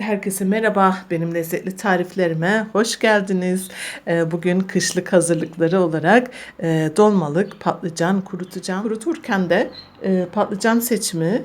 Herkese merhaba, benim lezzetli tariflerime hoş geldiniz. Ee, Bugün kışlık hazırlıkları olarak e, dolmalık patlıcan kurutacağım. Kuruturken de e, patlıcan seçimi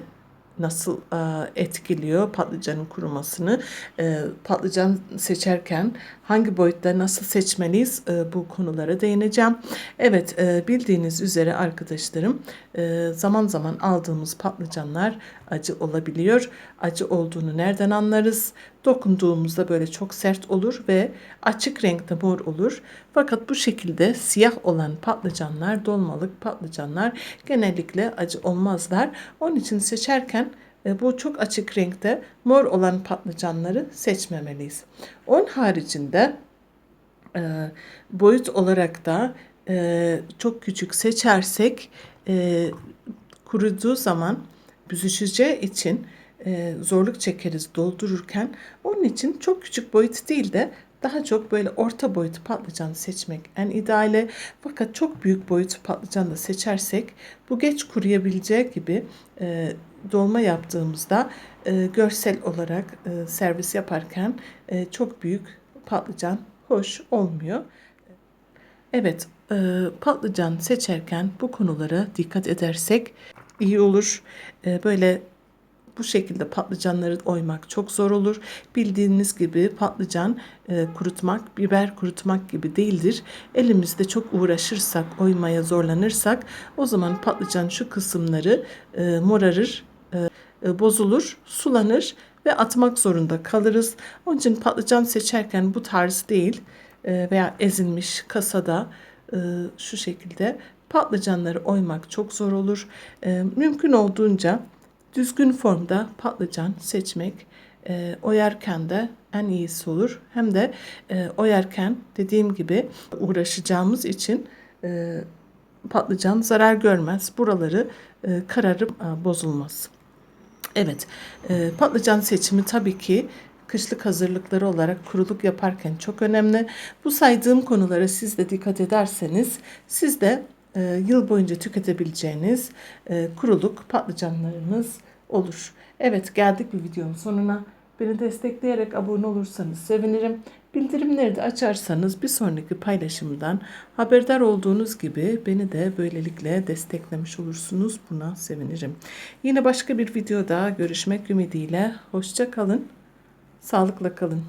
nasıl e, etkiliyor patlıcanın kurumasını, e, patlıcan seçerken hangi boyutta nasıl seçmeliyiz e, bu konulara değineceğim. Evet e, bildiğiniz üzere arkadaşlarım e, zaman zaman aldığımız patlıcanlar acı olabiliyor. Acı olduğunu nereden anlarız? Dokunduğumuzda böyle çok sert olur ve açık renkte mor olur. Fakat bu şekilde siyah olan patlıcanlar, dolmalık patlıcanlar genellikle acı olmazlar. Onun için seçerken bu çok açık renkte mor olan patlıcanları seçmemeliyiz. Onun haricinde e, boyut olarak da e, çok küçük seçersek e, kuruduğu zaman büzüşeceği için zorluk çekeriz doldururken. Onun için çok küçük boyut değil de daha çok böyle orta boyut patlıcan seçmek en ideali. Fakat çok büyük boyut patlıcan da seçersek bu geç kuruyabileceği gibi e, dolma yaptığımızda e, görsel olarak e, servis yaparken e, çok büyük patlıcan hoş olmuyor. Evet, e, patlıcan seçerken bu konulara dikkat edersek iyi olur. E, böyle bu şekilde patlıcanları oymak çok zor olur. Bildiğiniz gibi patlıcan e, kurutmak, biber kurutmak gibi değildir. Elimizde çok uğraşırsak, oymaya zorlanırsak o zaman patlıcan şu kısımları e, morarır, e, e, bozulur, sulanır ve atmak zorunda kalırız. Onun için patlıcan seçerken bu tarz değil e, veya ezilmiş kasada e, şu şekilde patlıcanları oymak çok zor olur. E, mümkün olduğunca düzgün formda patlıcan seçmek e, oyarken de en iyisi olur. Hem de e, oyarken dediğim gibi uğraşacağımız için e, patlıcan zarar görmez. Buraları e, kararıp e, bozulmaz. Evet, e, patlıcan seçimi tabii ki kışlık hazırlıkları olarak kuruluk yaparken çok önemli. Bu saydığım konulara siz de dikkat ederseniz siz de e, yıl boyunca tüketebileceğiniz e, kuruluk patlıcanlarınız olur. Evet geldik bir videonun sonuna. Beni destekleyerek abone olursanız sevinirim. Bildirimleri de açarsanız bir sonraki paylaşımdan haberdar olduğunuz gibi beni de böylelikle desteklemiş olursunuz. Buna sevinirim. Yine başka bir videoda görüşmek ümidiyle. Hoşça kalın. Sağlıkla kalın.